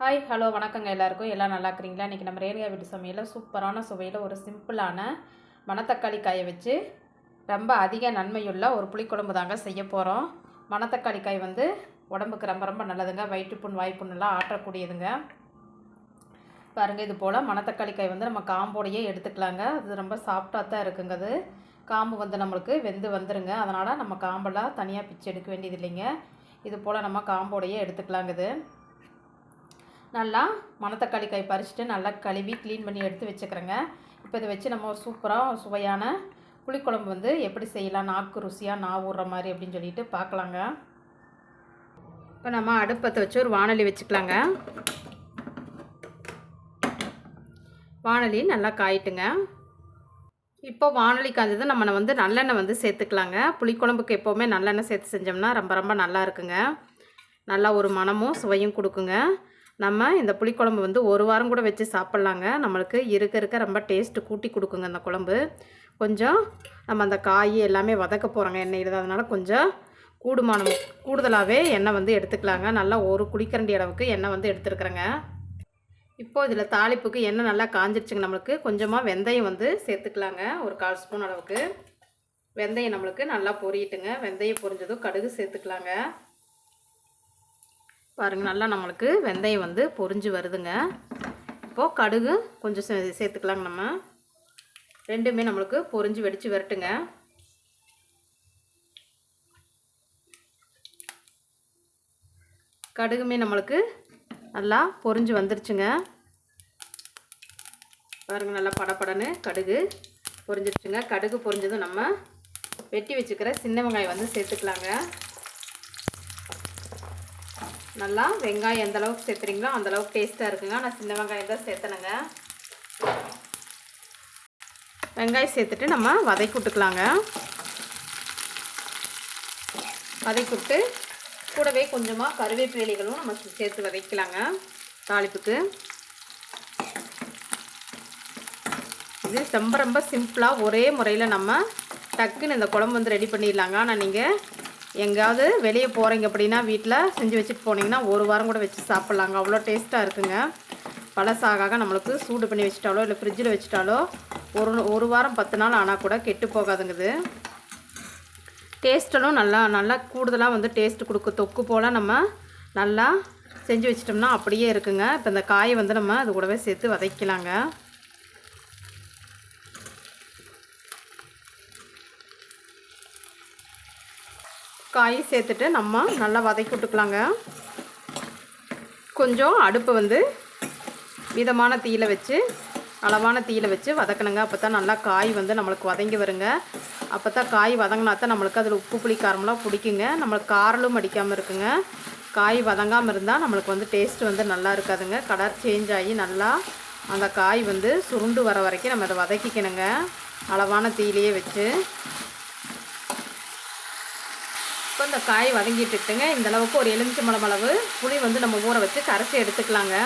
Hi hello வணக்கங்க எல்லாருக்கும். எல்லாம் நல்லா இருக்கிறீங்களா? இன்றைக்கி நம்ம ரேணுகா வீட்டு சமையலில் சூப்பரான சுவையில் ஒரு சிம்பிளான மணத்தக்காளி காயை வச்சு ரொம்ப அதிக நன்மையுள்ள ஒரு புளிக்குழம்பு தாங்க செய்ய போகிறோம் மணத்தக்காளி காய் வந்து உடம்புக்கு ரொம்ப ரொம்ப நல்லதுங்க. வயிற்றுப்புண் வாய்ப்புண்ணெல்லாம் ஆற்றக்கூடியதுங்க. பாருங்கள் இது போல் மணத்தக்காளி காய் வந்து நம்ம காம்போடையே எடுத்துக்கலாங்க. அது ரொம்ப சாஃப்டாக தான் இருக்குங்க அது. காம்பு வந்து நம்மளுக்கு வெந்து வந்துருங்க. அதனால் நம்ம காம்பெல்லாம் தனியாக பிச்சு எடுக்க வேண்டியது இல்லைங்க இது போல் நம்ம காம்போடையே எடுத்துக்கலாங்க இது. நல்லா மணத்தக்காளி காய் பறிச்சுட்டு நல்லா கழுவி க்ளீன் பண்ணி எடுத்து வச்சுக்கிறேங்க. இப்போ இதை வச்சு நம்ம ஒரு சூப்பராக சுவையான புளிக்குழம்பு வந்து எப்படி செய்யலாம் நாக்கு ருசியாக நான் ஊடுற மாதிரி அப்படின்னு சொல்லிட்டு பார்க்கலாங்க. இப்போ நம்ம அடுப்பத்தை வச்சு ஒரு வானொலி வச்சுக்கலாங்க. வானொலி நல்லா காயிட்டுங்க. இப்போ வானொலி காய்ஞ்சது நம்ம வந்து நல்லெண்ணெய் வந்து சேர்த்துக்கலாங்க. புளிக்குழம்புக்கு எப்போவுமே நல்லெண்ணெய் சேர்த்து செஞ்சோம்னா ரொம்ப ரொம்ப நல்லா இருக்குங்க. நல்லா ஒரு மனமும் சுவையும் கொடுக்குங்க. நம்ம இந்த புளிக்குழம்பு வந்து ஒரு வாரம் கூட வச்சு சாப்பிட்லாங்க. நம்மளுக்கு இருக்க இருக்க ரொம்ப டேஸ்ட்டு கூட்டி கொடுக்குங்க அந்த குழம்பு. கொஞ்சம் நம்ம அந்த காய் எல்லாமே வதக்க போகிறோங்க எண்ணெயில் தான் அதனால் கொஞ்சம் கூடுமானம் கூடுதலாகவே எண்ணெய் வந்து எடுத்துக்கலாங்க. நல்லா ஒரு குளிக்கரண்டி அளவுக்கு எண்ணெய் வந்து எடுத்துருக்குறேங்க. இப்போ இதில் தாளிப்புக்கு எண்ணெய் நல்லா காஞ்சிருச்சுங்க நம்மளுக்கு. கொஞ்சமாக வெந்தயம் வந்து சேர்த்துக்கலாங்க. ஒரு கால் ஸ்பூன் அளவுக்கு. வெந்தயம் நம்மளுக்கு நல்லா பொரியட்டுங்க வெந்தயம் பொரிஞ்சதும் கடுகு சேர்த்துக்கலாங்க. பாருங்கள் நல்லா நம்மளுக்கு வெந்தயம் வந்து பொரிஞ்சு வருதுங்க. இப்போது கடுகு கொஞ்சம் சே சேர்த்துக்கலாங்க நம்ம. ரெண்டுமே நம்மளுக்கு பொரிஞ்சு வெடித்து வரட்டுங்க. கடுகுமே நம்மளுக்கு நல்லா பொரிஞ்சு வந்துருச்சுங்க. பாருங்கள் நல்லா படப்படன்னு கடுகு பொரிஞ்சிருச்சுங்க. கடுகு பொரிஞ்சதும் நம்ம வெட்டி வச்சுக்கிற சின்ன வெங்காயம் வந்து சேர்த்துக்கலாங்க. நல்லா வெங்காயம் எந்த அளவுக்கு சேர்த்துறீங்களோ அந்த அளவுக்கு டேஸ்ட்டாக இருக்குங்க. நான் சின்ன வெங்காயம் தான் சேர்த்தனுங்க. வெங்காயம் சேர்த்துட்டு நம்ம வதக்கி விட்டுக்கலாங்க. வதக்கி விட்டு கூடவே கொஞ்சமாக கருவேப்பிலைகளும் நம்ம சேர்த்து வதக்கலாங்க. தாளிப்புக்கு. இது ரொம்ப ரொம்ப சிம்பிளாக ஒரே முறையில் நம்ம டக்குன்னு இந்த குழம்பு வந்து ரெடி பண்ணிடலாங்க. ஆனால் நீங்கள் எங்கேயாவது வெளியே போகிறீங்க அப்படின்னா வீட்டில் செஞ்சு வச்சுட்டு போனீங்கன்னா ஒரு வாரம் கூட வச்சு சாப்பிட்லாங்க. அவ்வளோ டேஸ்ட்டாக இருக்குங்க. பழசாக நம்மளுக்கு சூடு பண்ணி வச்சுட்டாலோ இல்லை ஃப்ரிட்ஜில் வச்சுட்டாலோ ஒரு ஒரு வாரம் பத்து நாள் ஆனால் கூட கெட்டு போகாதுங்குது. டேஸ்ட்டலும் நல்லா நல்லா கூடுதலாக வந்து டேஸ்ட் கொடுக்கும். தொக்கு போல் நம்ம நல்லா செஞ்சு வச்சிட்டோம்னா அப்படியே இருக்குங்க. இப்போ இந்த காயை வந்து நம்ம அது கூடவே சேர்த்து வதக்கலாங்க. காய் சேர்த்துட்டு நம்ம நல்லா வதக்கி விட்டுக்கலாங்க. கொஞ்சம் அடுப்பு வந்து மிதமான தீயில வச்சு அளவான தீயில வச்சு வதக்கணுங்க. அப்போ தான் நல்லா காய் வந்து நம்மளுக்கு வதங்கி வருங்க. அப்போ தான் காய் வதங்கினா தான் நம்மளுக்கு அதில் உப்பு புளி காரம்லாம் பிடிக்குங்க. நம்மளுக்கு காரலும் அடிக்காமல் இருக்குங்க. காய் வதங்காமல் இருந்தால் நம்மளுக்கு வந்து டேஸ்ட் வந்து நல்லா இருக்காதுங்க. கலர் சேஞ்ச் ஆகி நல்லா அந்த காய் வந்து சுருண்டு வர வரைக்கும் நம்ம அதை வதக்கிக்கணுங்க. அளவான தீயிலையே வச்சு இப்போ இந்த காய் வதங்கிட்டுங்க இந்த அளவுக்கு ஒரு எலுமிச்சம்பழம் அளவு புளி வந்து நம்ம ஊற வச்சு கரைச்சி எடுத்துக்கலாங்க.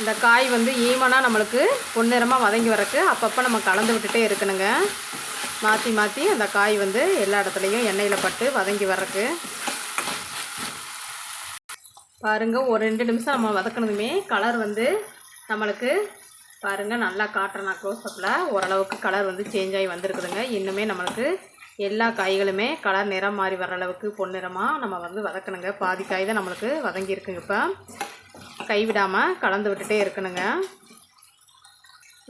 இந்த காய் வந்து ஈவனாக நம்மளுக்கு பொன்னிறமாக வதங்கி வரக்கு அப்பப்போ நம்ம கலந்து விட்டுட்டே இருக்கணுங்க. மாற்றி மாற்றி அந்த காய் வந்து எல்லா இடத்துலையும் எண்ணெயில் பட்டு வதங்கி வர்றக்கு பாருங்கள் ஒரு ரெண்டு நிமிஷம் நம்ம வதக்கணுமே கலர் வந்து நம்மளுக்கு பாருங்கள் நல்லா காட்டுறேன் நான் க்ளோஸ்அப்பில் ஓரளவுக்கு கலர் வந்து சேஞ்ச் ஆகி வந்திருக்குதுங்க. இன்னுமே நம்மளுக்கு எல்லா காய்களுமே கலர் நிறம் மாறி வர அளவுக்கு பொன்னிறமாக நம்ம வந்து வதக்கணுங்க. பாதி காய் தான் நம்மளுக்கு வதங்கியிருக்குங்க இப்போ. கைவிடாமல் கலந்து விட்டுட்டே இருக்கணுங்க.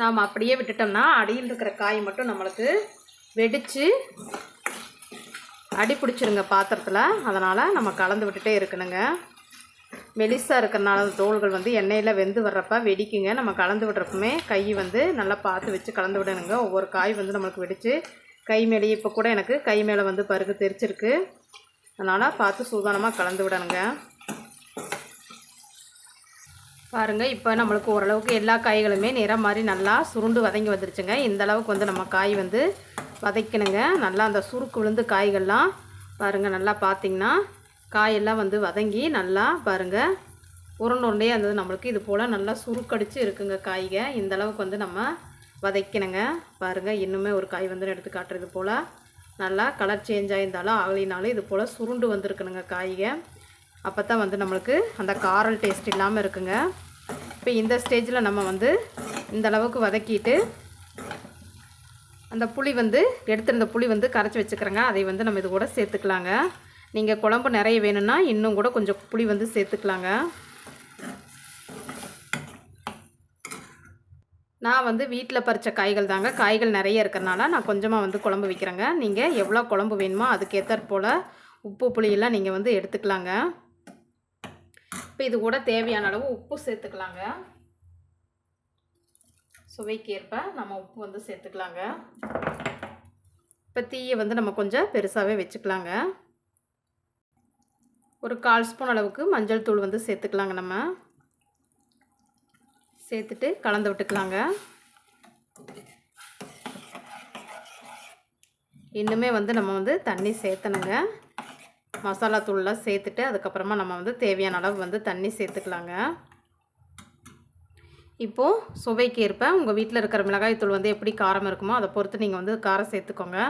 நாம் அப்படியே விட்டுட்டோம்னா அடியில் இருக்கிற காய் மட்டும் நம்மளுக்கு வெடித்து அடி பிடிச்சிருங்க பாத்திரத்தில். அதனால் நம்ம கலந்து விட்டுட்டே இருக்கணுங்க. மெலிசாக இருக்கிறனால தோள்கள் வந்து எண்ணெயில் வெந்து வர்றப்ப வெடிக்குங்க. நம்ம கலந்து விடுறப்பமே கை வந்து நல்லா பார்த்து வச்சு கலந்து விடணுங்க. ஒவ்வொரு காய் வந்து நம்மளுக்கு வெடித்து கை மேலே இப்போ கூட எனக்கு கை மேலே வந்து பருகு தெரிச்சிருக்கு. அதனால் பார்த்து சூதானமாக கலந்து விடணுங்க. பாருங்கள் இப்போ நம்மளுக்கு ஓரளவுக்கு எல்லா காய்களுமே நிறம் மாதிரி நல்லா சுருண்டு வதங்கி வந்துருச்சுங்க. இந்த அளவுக்கு வந்து நம்ம காய் வந்து வதக்கணுங்க. நல்லா அந்த சுருக்கு விழுந்து காய்கள்லாம் பாருங்கள் நல்லா பார்த்திங்கன்னா காயெல்லாம் வந்து வதங்கி நல்லா பாருங்கள் உருண்டை உருண்டையாக இருந்தது நம்மளுக்கு இது போல் நல்லா சுருக்கடிச்சு இருக்குங்க காய்க. இந்த அளவுக்கு வந்து நம்ம வதக்கினங்க பாருங்கள் இன்னுமே ஒரு காய் வந்து எடுத்து காட்டுறது போல். நல்லா கலர் சேஞ்ச் ஆகியிருந்தாலும் ஆகலினாலும் இது போல் சுருண்டு வந்திருக்கணுங்க காய்க. அப்போ தான் வந்து நம்மளுக்கு அந்த காரல் டேஸ்ட் இல்லாமல் இருக்குங்க. இப்போ இந்த ஸ்டேஜில் நம்ம வந்து இந்த அளவுக்கு வதக்கிட்டு அந்த புளி வந்து எடுத்திருந்த புளி வந்து கரைச்சி வச்சுக்கிறேங்க. அதை வந்து நம்ம இது கூட சேர்த்துக்கலாங்க. நீங்கள் குழம்பு நிறைய வேணும்னா இன்னும் கூட கொஞ்சம் புளி வந்து சேர்த்துக்கலாங்க. நான் வந்து வீட்டில் பறித்த காய்கள் தாங்க. காய்கள் நிறைய இருக்கிறனால நான் கொஞ்சமாக வந்து குழம்பு வைக்கிறேங்க. நீங்கள் எவ்வளோ குழம்பு வேணுமோ அதுக்கேற்றாற் போல் உப்பு புளியெல்லாம் நீங்கள் வந்து எடுத்துக்கலாங்க. இப்போ இது கூட தேவையான அளவு உப்பு சேர்த்துக்கலாங்க. சுவைக்கு ஏற்ப நம்ம உப்பு வந்து சேர்த்துக்கலாங்க. இப்போ தீயை வந்து நம்ம கொஞ்சம் பெருசாகவே வச்சுக்கலாங்க. ஒரு கால் ஸ்பூன் அளவுக்கு மஞ்சள் தூள் வந்து சேர்த்துக்கலாங்க நம்ம. சேர்த்துட்டு கலந்து விட்டுக்கலாங்க. இன்னுமே வந்து நம்ம வந்து தண்ணி சேர்த்தணுங்க. மசாலா தூள்லாம் சேர்த்துட்டு அதுக்கப்புறமா நம்ம வந்து தேவையான அளவு வந்து தண்ணி சேர்த்துக்கலாங்க. இப்போது சுவைக்கு ஏற்ப உங்கள் வீட்டில் இருக்கிற மிளகாய்த்தூள் வந்து எப்படி காரம் இருக்குமோ அதை பொறுத்து நீங்கள் வந்து காரம் சேர்த்துக்கோங்க.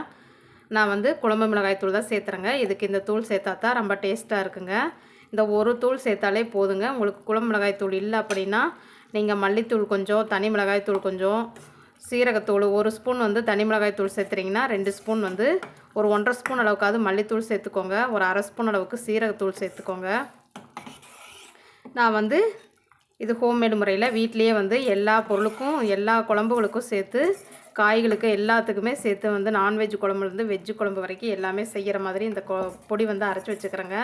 நான் வந்து குழம்பு மிளகாய் தூள் தான் சேர்த்துறேங்க. இதுக்கு இந்த தூள் சேர்த்தா தான் ரொம்ப டேஸ்ட்டாக இருக்குங்க. இந்த ஒரு தூள் சேர்த்தாலே போதுங்க. உங்களுக்கு குழம்பு மிளகாய் தூள் இல்லை அப்படின்னா நீங்கள் மல்லித்தூள் கொஞ்சம் தனி மிளகாய் தூள் கொஞ்சம் சீரகத்தூள் ஒரு ஸ்பூன் வந்து தனி மிளகாய் தூள் சேர்த்துறீங்கன்னா ரெண்டு ஸ்பூன் வந்து ஒரு ஒன்றரை ஸ்பூன் அளவுக்காவது மல்லித்தூள் சேர்த்துக்கோங்க. ஒரு அரை ஸ்பூன் அளவுக்கு சீரகத்தூள் சேர்த்துக்கோங்க. நான் வந்து இது ஹோம்மேடு முறையில் வீட்லேயே வந்து எல்லா பொருளுக்கும் எல்லா குழம்புகளுக்கும் சேர்த்து காய்களுக்கு எல்லாத்துக்குமே சேர்த்து வந்து நான்வெஜ் குழம்புலேருந்து வெஜ்ஜு குழம்பு வரைக்கும் எல்லாமே செய்கிற மாதிரி இந்த பொடி வந்து அரைச்சி வச்சுக்கிறேங்க.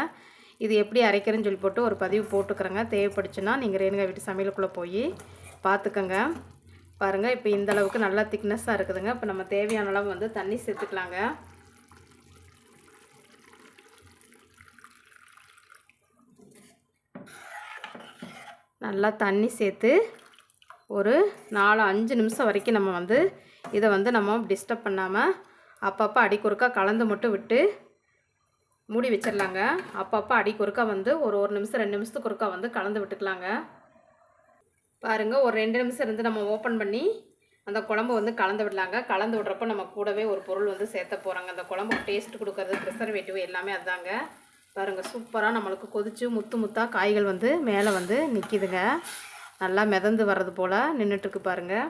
இது எப்படி அரைக்கிறேன்னு சொல்லி போட்டு ஒரு பதிவு போட்டுக்கிறேங்க. தேவைப்படுச்சுன்னா நீங்கள் ரேணுகா வீட்டு சமையலுக்குள்ளே போய் பார்த்துக்கோங்க பாருங்கள் இப்போ இந்த அளவுக்கு நல்லா திக்னஸ்ஸாக இருக்குதுங்க. இப்போ நம்ம தேவையான அளவு வந்து தண்ணி சேர்த்துக்கலாங்க. நல்லா தண்ணி சேர்த்து ஒரு நாலு அஞ்சு நிமிஷம் வரைக்கும் நம்ம வந்து இதை வந்து நம்ம டிஸ்டர்ப் பண்ணாமல் அப்பப்போ அடிக்குறுக்கா கலந்து மட்டும் விட்டு மூடி வச்சிடலாங்க. அப்பப்போ அடிக்குறுக்கா வந்து ஒரு ஒரு நிமிஷம் ரெண்டு நிமிஷத்துக்கு ஒருக்கா வந்து கலந்து விட்டுக்கலாங்க. பாருங்கள் ஒரு ரெண்டு நிமிஷம் இருந்து நம்ம ஓப்பன் பண்ணி அந்த குழம்பு வந்து கலந்து விடலாங்க. கலந்து விட்றப்போ நம்ம கூடவே ஒரு பொருள் வந்து சேர்த்த போகிறாங்க அந்த குழம்புக்கு டேஸ்ட் கொடுக்கறது ப்ரிசர்வேட்டிவ் எல்லாமே அதுதாங்க. பாருங்கள் சூப்பராக நம்மளுக்கு கொதித்து முத்து முத்தாக காய்கள் வந்து மேலே வந்து நிற்கிதுங்க நல்லா மிதந்து வர்றது போல் நின்றுட்டுருக்கு பாருங்கள்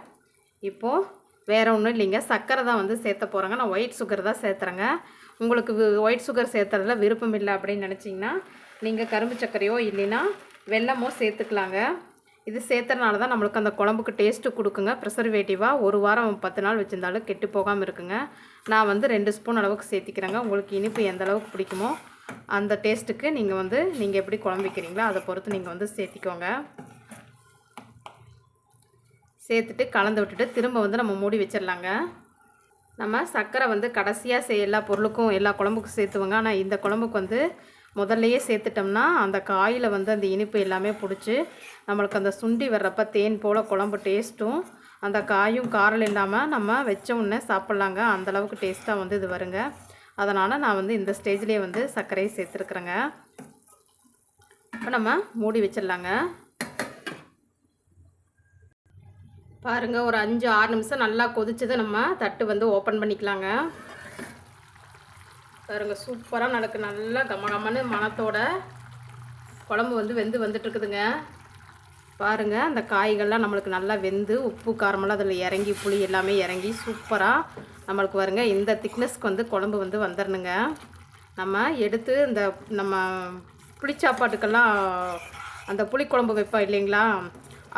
இப்போது வேறு ஒன்றும் இல்லைங்க. சர்க்கரை தான் வந்து சேர்த்த போகிறாங்க நான் ஒயிட் சுகர் தான் சேர்த்துறேங்க. உங்களுக்கு ஒயிட் சுகர் சேர்த்துறதுல விருப்பம் இல்லை அப்படின்னு நினச்சிங்கன்னா நீங்கள் கரும்பு சர்க்கரையோ இல்லைன்னா வெல்லமோ சேர்த்துக்கலாங்க. இது சேர்த்துறனால தான் நம்மளுக்கு அந்த குழம்புக்கு டேஸ்ட்டு கொடுக்குங்க. ப்ரிசர்வேட்டிவாக ஒரு வாரம் பத்து நாள் வச்சுருந்தாலும் கெட்டு போகாமல் இருக்குங்க. நான் வந்து ரெண்டு ஸ்பூன் அளவுக்கு சேர்த்திக்கிறேங்க. உங்களுக்கு இனிப்பு எந்த அளவுக்கு பிடிக்குமோ அந்த டேஸ்ட்டுக்கு நீங்கள் வந்து நீங்கள் எப்படி குழம்பிக்கிறீங்களோ அதை பொறுத்து நீங்கள் வந்து சேர்த்திக்கோங்க. சேர்த்துட்டு கலந்து விட்டுட்டு திரும்ப வந்து நம்ம மூடி வச்சிடலாங்க. நம்ம சர்க்கரை வந்து கடைசியாக செய் எல்லா பொருளுக்கும் எல்லா குழம்புக்கும் சேர்த்துவோங்க. ஆனால் இந்த குழம்புக்கு வந்து முதல்லையே சேர்த்துட்டோம்னா அந்த காயில் வந்து அந்த இனிப்பு எல்லாமே பிடிச்சி நம்மளுக்கு அந்த சுண்டி வர்றப்ப தேன் போல் குழம்பு டேஸ்ட்டும் அந்த காயும் காரல் இல்லாமல் நம்ம வச்ச உடனே சாப்பிட்லாங்க. அந்தளவுக்கு டேஸ்ட்டாக வந்து இது வருங்க. அதனால் நான் வந்து இந்த ஸ்டேஜ்லேயே வந்து சர்க்கரையை சேர்த்துருக்குறேங்க. இப்போ நம்ம மூடி வச்சிடலாங்க. பாருங்கள் ஒரு அஞ்சு ஆறு நிமிஷம் நல்லா கொதிச்சதை நம்ம தட்டு வந்து ஓப்பன் பண்ணிக்கலாங்க. பாருங்கள் சூப்பராக நடக்கு. நல்லா கம கமன்னு மணத்தோட குழம்பு வந்து வெந்து வந்துட்டுருக்குதுங்க. பாருங்கள் அந்த காய்கள்லாம் நம்மளுக்கு நல்லா வெந்து உப்பு காரமெல்லாம் அதில் இறங்கி புளி எல்லாமே இறங்கி சூப்பராக நம்மளுக்கு வருங்க. இந்த திக்னஸ்க்கு வந்து குழம்பு வந்து வந்துடணுங்க நம்ம எடுத்து இந்த நம்ம புளிச்சாப்பாட்டுக்கெல்லாம் அந்த புளிக்குழம்பு வைப்போம் இல்லைங்களா?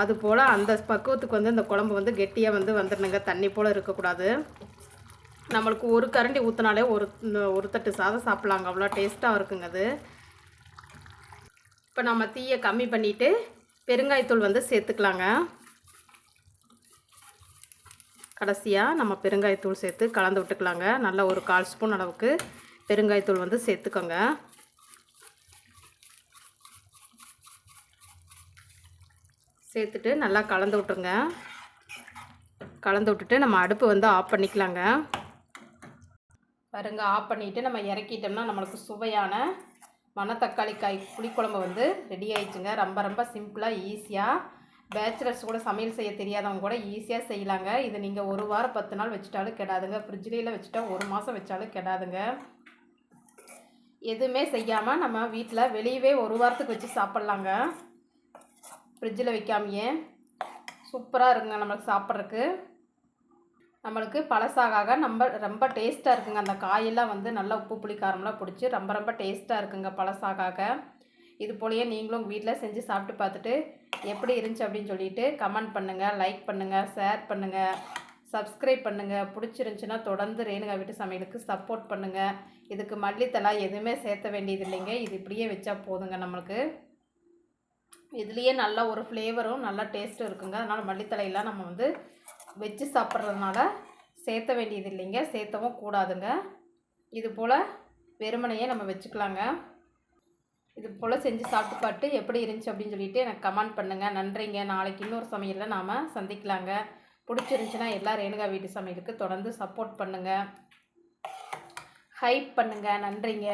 அது போல் அந்த பக்குவத்துக்கு வந்து இந்த குழம்பு வந்து கெட்டியாக வந்து வந்துடணுங்க. தண்ணி போல் இருக்கக்கூடாது. நம்மளுக்கு ஒரு கரண்டி ஊற்றினாலே ஒரு ஒரு தட்டு சாதம் சாப்பிட்லாங்க. அவ்வளோ டேஸ்ட்டாக இருக்குங்க அது. இப்போ நம்ம தீயை கம்மி பண்ணிவிட்டு பெருங்காயத்தூள் வந்து சேர்த்துக்கலாங்க. கடைசியாக நம்ம பெருங்காயத்தூள் சேர்த்து கலந்து விட்டுக்கலாங்க. நல்லா ஒரு கால் ஸ்பூன் அளவுக்கு பெருங்காயத்தூள் வந்து சேர்த்துக்கோங்க. சேர்த்துட்டு நல்லா கலந்து விட்ருங்க கலந்து விட்டுட்டு நம்ம அடுப்பு வந்து ஆஃப் பண்ணிக்கலாங்க. பாருங்க ஆஃப் பண்ணிவிட்டு நம்ம இறக்கிட்டோம்னா நம்மளுக்கு சுவையான மணத்தக்காளி காய் புளிக்குழம்பு வந்து ரெடி ஆயிடுச்சுங்க. ரொம்ப ரொம்ப சிம்பிளாக ஈஸியாக பேச்சுலர்ஸ் கூட சமையல் செய்ய தெரியாதவங்க கூட ஈஸியாக செய்யலாங்க. இது நீங்கள் ஒரு வாரம் பத்து நாள் வச்சுட்டாலும் கெடாதுங்க. ஃப்ரிட்ஜ்லேயில் வச்சுட்டா ஒரு மாதம் வச்சாலும் கெடாதுங்க. எதுவுமே செய்யாமல் நம்ம வீட்டில் வெளியவே ஒரு வாரத்துக்கு வச்சு சாப்பிட்லாங்க. ஃப்ரிட்ஜில் வைக்காமையே. சூப்பராக இருக்குங்க நம்மளுக்கு சாப்பிட்றதுக்கு. நம்மளுக்கு பழசாக நம்ம ரொம்ப டேஸ்ட்டாக இருக்குங்க. அந்த காயெல்லாம் வந்து நல்லா உப்பு புளி காரம்லாம் பிடிச்சி ரொம்ப ரொம்ப டேஸ்ட்டாக இருக்குங்க பழசாக இது போலயே நீங்களும் வீட்டில் செஞ்சு சாப்பிட்டு பார்த்துட்டு எப்படி இருந்துச்சு அப்படின்னு சொல்லிட்டு கமெண்ட் பண்ணுங்கள் லைக் பண்ணுங்கள் ஷேர் பண்ணுங்கள் சப்ஸ்கிரைப் பண்ணுங்கள் பிடிச்சிருந்துச்சின்னா தொடர்ந்து ரேணுகா வீட்டு சமையலுக்கு சப்போர்ட் பண்ணுங்கள் இதுக்கு மல்லித்தலை எதுவுமே சேர்த்த வேண்டியது இல்லைங்க. இது இப்படியே வச்சா போதுங்க நம்மளுக்கு. இதுலேயே நல்ல ஒரு ஃப்ளேவரும் நல்ல டேஸ்ட்டும் இருக்குங்க. அதனால் மல்லித்தலையெல்லாம் நம்ம வந்து வச்சு சாப்பிட்றதுனால சேர்த்த வேண்டியது இல்லைங்க. சேர்த்தவும் கூடாதுங்க. இது போல் வெறுமனையே நம்ம வச்சுக்கலாங்க. இது போல் செஞ்சு சாப்பிட்டு பார்த்து எப்படி இருந்துச்சு அப்படின்னு சொல்லிட்டு எனக்கு கமெண்ட் பண்ணுங்கள் நன்றிங்க. நாளைக்கு இன்னொரு சமையலில் நாம் சந்திக்கலாங்க. பிடிச்சிருந்துச்சின்னா எல்லா ரேணுகா வீட்டு சமையலுக்கு தொடர்ந்து சப்போர்ட் பண்ணுங்கள் ஹைப் பண்ணுங்கள் நன்றிங்க.